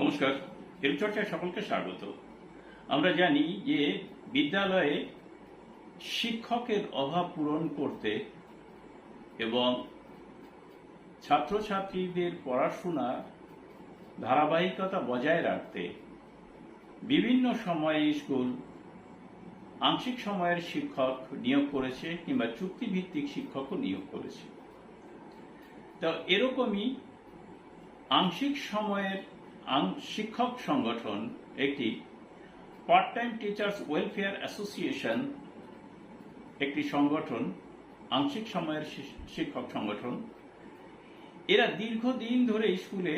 নমস্কার এর চর্চায় সকলকে স্বাগত। আমরা জানি যে বিদ্যালয়ে শিক্ষকের অভাব পূরণ করতে এবং ছাত্রছাত্রীদের পড়াশোনার ধারাবাহিকতা বজায় রাখতে বিভিন্ন সময়ে স্কুল আংশিক সময়ের শিক্ষক নিয়োগ করেছে কিংবা চুক্তিভিত্তিক শিক্ষকও নিয়োগ করেছে। তো এরকমই আংশিক সময়ের শিক্ষক সংগঠন একটি part time teachers welfare association একটি সংগঠন, আংশিক সময়ের শিক্ষক সংগঠন। এরা দীর্ঘদিন ধরে স্কুলে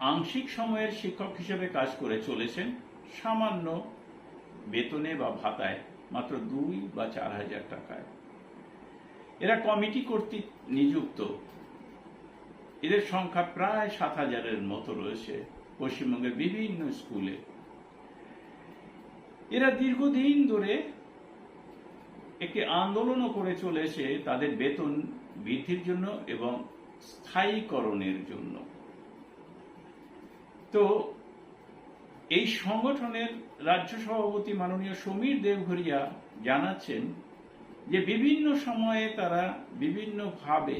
আংশিক সময়ের শিক্ষক হিসেবে কাজ করে চলেছেন। সামান্য বেতনে বা ভাতায় মাত্র দুই বা চার হাজার টাকায়। এরা কমিটি কর্তৃক নিযুক্ত। এদের সংখ্যা প্রায় সাত হাজারের মতো রয়েছে পশ্চিমবঙ্গের বিভিন্ন স্কুলে। এরা দীর্ঘদিন ধরে একটি আন্দোলনও করে চলেছে তাদের বেতন বৃদ্ধির জন্য এবং স্থায়ীকরণের জন্য। তো এই সংগঠনের রাজ্য সভাপতি মাননীয় সমীর দেবঘরিয়া জানাচ্ছেন যে বিভিন্ন সময়ে তারা বিভিন্নভাবে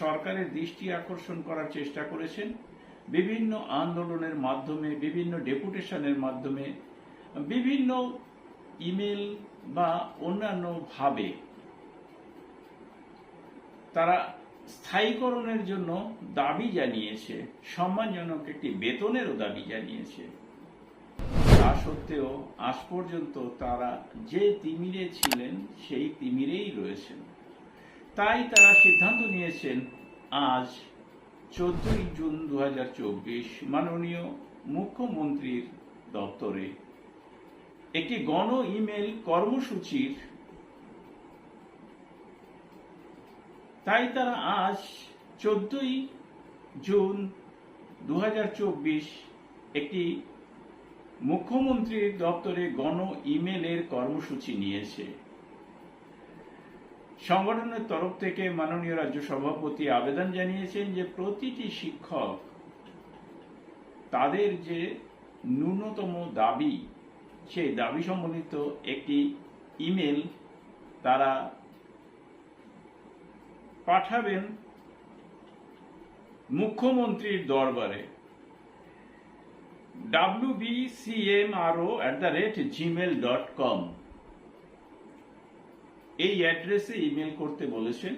সরকারের দৃষ্টি আকর্ষণ করার চেষ্টা করেছেন। বিভিন্ন আন্দোলনের মাধ্যমে, বিভিন্ন ডেপুটেশনের মাধ্যমে, বিভিন্ন ইমেল বা অন্যান্য ভাবে তারা স্থায়ীকরণের জন্য দাবি জানিয়েছে, সম্মানজনক একটি বেতনেরও দাবি জানিয়েছে। তা সত্ত্বেও আজ পর্যন্ত তারা যে তিমিরে ছিলেন, সেই তিমিরেই রয়েছেন। তাই তারা সিদ্ধান্ত নিয়েছেন, আজ চোদ্দই জুন দু মাননীয় মুখ্যমন্ত্রীর দপ্তরে। একটি গণ ইমেল কর্মসূচির তাই তারা আজ চোদ্দই জুন দু একটি মুখ্যমন্ত্রীর দপ্তরে গণ ইমেলের কর্মসূচি নিয়েছে। সংগঠনের তরফ থেকে মাননীয় রাজ্য সভাপতি আবেদন জানিয়েছেন যে প্রতিটি শিক্ষক তাদের যে ন্যূনতম দাবি, সেই দাবি সম্বন্ধিত একটি ইমেল তারা পাঠাবেন মুখ্যমন্ত্রীর দরবারে। Wbcmro at the rate gmail dot com এই অ্যাড্রেসে ইমেল করতে বলেছেন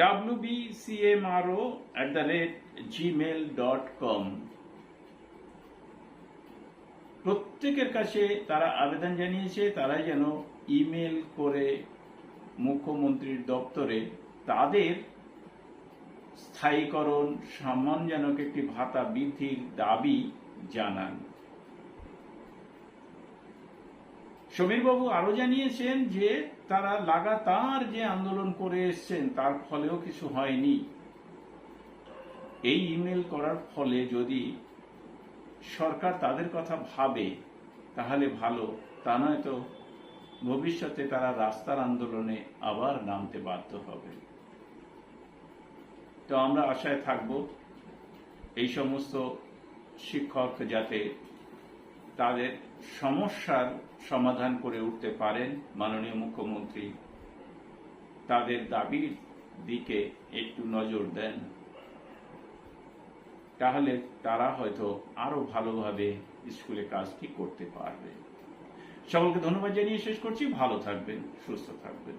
wbcmro at the rate gmail dot com প্রত্যেকের কাছে তারা আবেদন জানিয়েছে তারা যেন ইমেল করে মুখ্যমন্ত্রীর দপ্তরে তাদের স্থায়ীকরণ সম্মানজনক একটি ভাতা বৃদ্ধির দাবি জানান। সমীরবাবু আরও জানিয়েছেন যে তারা লাগাতার যে আন্দোলন করে এসছেন, তার ফলেও কিছু হয়নি। এই ইমেল করার ফলে যদি সরকার তাদের কথা ভাবে, তাহলে ভালো। তা নয়তো ভবিষ্যতে তারা রাস্তার আন্দোলনে আবার নামতে বাধ্য হবে। তো আমরা আশায় থাকব, এই সমস্ত শিক্ষক যাতে তাদের সমস্যার সমাধান করে উঠতে পারেন মাননীয় মুখ্যমন্ত্রী। তাদের দাবির দিকে একটু নজর দেন। তাহলে তারা হয়তো আরও ভালোভাবে স্কুলে কাজটি করতে পারবে। সকলকে ধন্যবাদ জানিয়ে শেষ করছি। ভালো থাকবেন, সুস্থ থাকবেন।